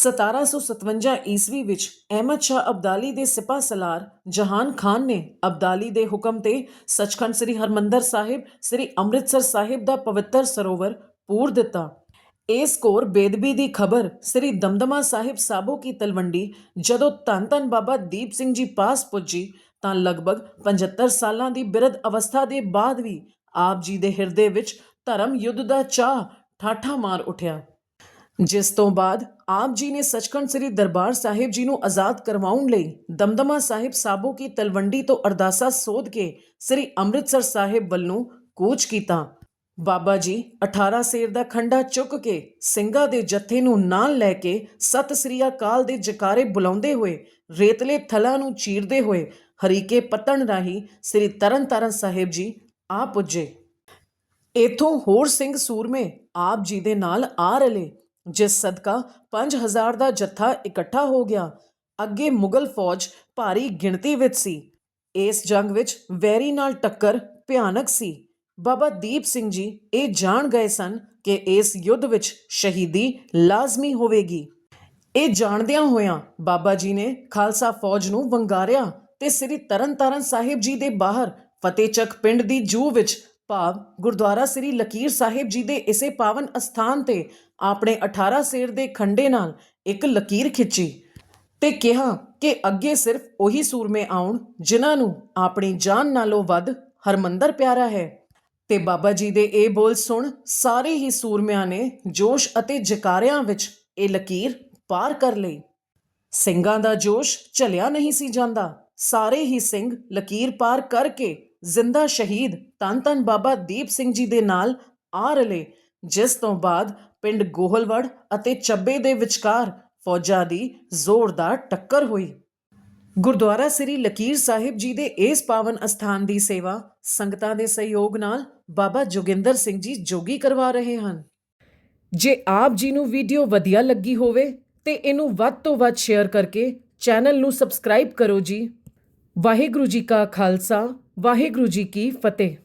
1757 ਈਸਵੀ ਵਿੱਚ ਅਹਿਮਦ ਸ਼ਾਹ ਅਬਦਾਲੀ ਦੇ ਸਿਪਾ ਸਲਾਰ ਜਹਾਨ ਖਾਨ ਨੇ ਅਬਦਾਲੀ ਦੇ ਹੁਕਮ ਤੇ ਸੱਚਖੰਡ ਸ੍ਰੀ ਹਰਮੰਦਰ ਸਾਹਿਬ, ਸ੍ਰੀ ਅੰਮ੍ਰਿਤਸਰ ਸਾਹਿਬ ਦਾ ਪਵਿੱਤਰ ਸਰੋਵਰ ਪੂਰ ਦਿੱਤਾ। ਇਸ ਕੋਰ ਬੇਦਬੀ ਦੀ ਖਬਰ ਸ੍ਰੀ ਦਮਦਮਾ ਸਾਹਿਬ ਸਾਬੋ ਕੀ ਤਲਵੰਡੀ ਜਦੋਂ ਧੰਨ ਧੰਨ ਬਾਬਾ ਦੀਪ ਸਿੰਘ ਜੀ ਪਾਸ ਪੁੱਜੀ ਤਾਂ ਲਗਭਗ 75 ਸਾਲਾਂ ਦੀ ਬਿਰਧ ਅਵਸਥਾ ਦੇ ਬਾਅਦ ਵੀ ਆਪ ਜੀ ਦੇ ਹਿਰਦੇ ਵਿੱਚ ਧਰਮ ਯੁੱਧ ਦਾ ਚਾਹ ਠਾਠਾ ਮਾਰ ਉਠਿਆ। ਜਿਸ ਤੋਂ ਬਾਅਦ ਆਪ ਜੀ ਨੇ ਸੱਚਖੰਡ ਸ੍ਰੀ ਦਰਬਾਰ ਸਾਹਿਬ ਜੀ ਨੂੰ ਆਜ਼ਾਦ ਕਰਵਾਉਣ ਲਈ ਦਮਦਮਾ ਸਾਹਿਬ ਸਾਬੋ ਕੀ ਤਲਵੰਡੀ ਤੋਂ ਅਰਦਾਸਾ ਸੋਧ ਕੇ ਸ੍ਰੀ ਅੰਮ੍ਰਿਤਸਰ ਸਾਹਿਬ ਵੱਲ ਨੂੰ ਕੂਚ ਕੀਤਾ। ਬਾਬਾ ਜੀ 18 ਸੇਰ ਦਾ ਖੰਡਾ ਚੁੱਕ ਕੇ ਸਿੰਘਾਂ ਦੇ ਜੱਥੇ ਨੂੰ ਨਾਲ ਲੈ ਕੇ ਸਤਿ ਸ੍ਰੀ ਅਕਾਲ ਦੇ ਜਕਾਰੇ ਬੁਲਾਉਂਦੇ ਹੋਏ ਰੇਤਲੇ ਥਲਾਂ ਨੂੰ ਚੀਰਦੇ ਹੋਏ ਹਰੀਕੇ ਪੱਤਣ ਰਾਹੀਂ ਸ੍ਰੀ ਤਰਨਤਾਰਨ ਸਾਹਿਬ ਜੀ ਆ ਪੁੱਜੇ। ਇਥੋਂ ਹੋਰ ਸਿੰਘ ਸੂਰਮੇ ਆਪ ਜੀ ਦੇ ਨਾਲ ਆ ਰਲੇ। ਜਿਸ ਸਦਕਾ 5000 ਦਾ ਜੱਥਾ ਇਕੱਠਾ ਹੋ ਗਿਆ। ਅੱਗੇ ਮੁਗਲ ਫੌਜ ਭਾਰੀ ਗਿਣਤੀ ਵਿੱਚ ਸੀ। ਇਸ ਜੰਗ ਵਿੱਚ ਵੈਰੀ ਨਾਲ ਟੱਕਰ ਭਿਆਨਕ ਸੀ। ਬਾਬਾ ਦੀਪ ਸਿੰਘ ਜੀ ਇਹ ਜਾਣ ਗਏ ਸਨ ਕਿ ਇਸ ਯੁੱਧ ਵਿੱਚ ਸ਼ਹੀਦੀ ਲਾਜ਼ਮੀ ਹੋਵੇਗੀ। ਇਹ ਜਾਣਦਿਆਂ ਹੋਇਆਂ ਬਾਬਾ ਜੀ ਨੇ ਖਾਲਸਾ ਫੌਜ ਨੂੰ ਵੰਗਾਰਿਆ ਤੇ ਸ੍ਰੀ ਤਰਨਤਾਰਨ ਸਾਹਿਬ ਜੀ ਦੇ ਬਾਹਰ ਫਤਿਹਚੱਕ ਪਿੰਡ ਦੀ ਜੂ ਵਿੱਚ ਭਾਵ ਗੁਰਦੁਆਰਾ ਸ੍ਰੀ ਲਕੀਰ ਸਾਹਿਬ ਜੀ ਦੇ ਇਸੇ ਪਾਵਨ ਅਸਥਾਨ ਤੇ ਆਪਣੇ 18 ਸਿਰ ਦੇ ਖੰਡੇ ਨਾਲ ਇੱਕ ਲਕੀਰ ਖਿੱਚੀ ਤੇ ਕਿਹਾ ਕਿ ਅੱਗੇ ਸਿਰਫ ਉਹੀ ਸੂਰਮੇ ਆਉਣ ਜਿਨ੍ਹਾਂ ਨੂੰ ਆਪਣੀ ਜਾਨ ਨਾਲੋਂ ਵੱਧ ਹਰਮੰਦਰ ਪਿਆਰਾ ਹੈ। ਤੇ ਬਾਬਾ ਜੀ ਦੇ ਇਹ ਬੋਲ ਸੁਣ ਸਾਰੇ ਹੀ ਸੂਰਮਿਆਂ ਨੇ ਜੋਸ਼ ਅਤੇ ਜਕਾਰਿਆਂ ਵਿੱਚ ਇਹ ਲਕੀਰ ਪਾਰ ਕਰ ਲਈ। ਸਿੰਘਾਂ ਦਾ ਜੋਸ਼ ਝਲਿਆ ਨਹੀਂ ਸੀ ਜਾਂਦਾ। ਸਾਰੇ ਹੀ ਸਿੰਘ ਲਕੀਰ ਪਾਰ ਕਰਕੇ ਜ਼ਿੰਦਾ ਸ਼ਹੀਦ ਤਨ ਧੰਨ ਬਾਬਾ ਦੀਪ ਸਿੰਘ ਜੀ ਦੇ ਨਾਲ ਆ ਰਲੇ, ਜਿਸ ਤੋਂ ਬਾਅਦ ਪਿੰਡ ਗੋਹਲਵੜ ਅਤੇ ਚੱਬੇ ਦੇ ਵਿਚਕਾਰ ਫੌਜਾਂ ਦੀ ਜ਼ੋਰਦਾਰ ਟੱਕਰ ਹੋਈ। ਗੁਰਦੁਆਰਾ ਸ੍ਰੀ ਲਕੀਰ ਸਾਹਿਬ ਜੀ ਦੇ ਇਸ ਪਾਵਨ ਅਸਥਾਨ ਦੀ ਸੇਵਾ ਸੰਗਤਾਂ ਦੇ ਸਹਿਯੋਗ ਨਾਲ ਬਾਬਾ ਜੋਗਿੰਦਰ ਸਿੰਘ ਜੀ ਜੋਗੀ ਕਰਵਾ ਰਹੇ ਹਨ। ਜੇ ਆਪ ਜੀ ਨੂੰ ਵੀਡੀਓ ਵਧੀਆ ਲੱਗੀ ਹੋਵੇ ਤੇ ਇਹਨੂੰ ਵੱਧ ਤੋਂ ਵੱਧ ਸ਼ੇਅਰ ਕਰਕੇ ਚੈਨਲ ਨੂੰ ਸਬਸਕ੍ਰਾਈਬ ਕਰੋ ਜੀ। ਵਾਹਿਗੁਰੂ ਜੀ ਕਾ ਖਾਲਸਾ ਵਾਹਿਗੁਰੂ ਜੀ ਕੀ ਫਤਿਹ।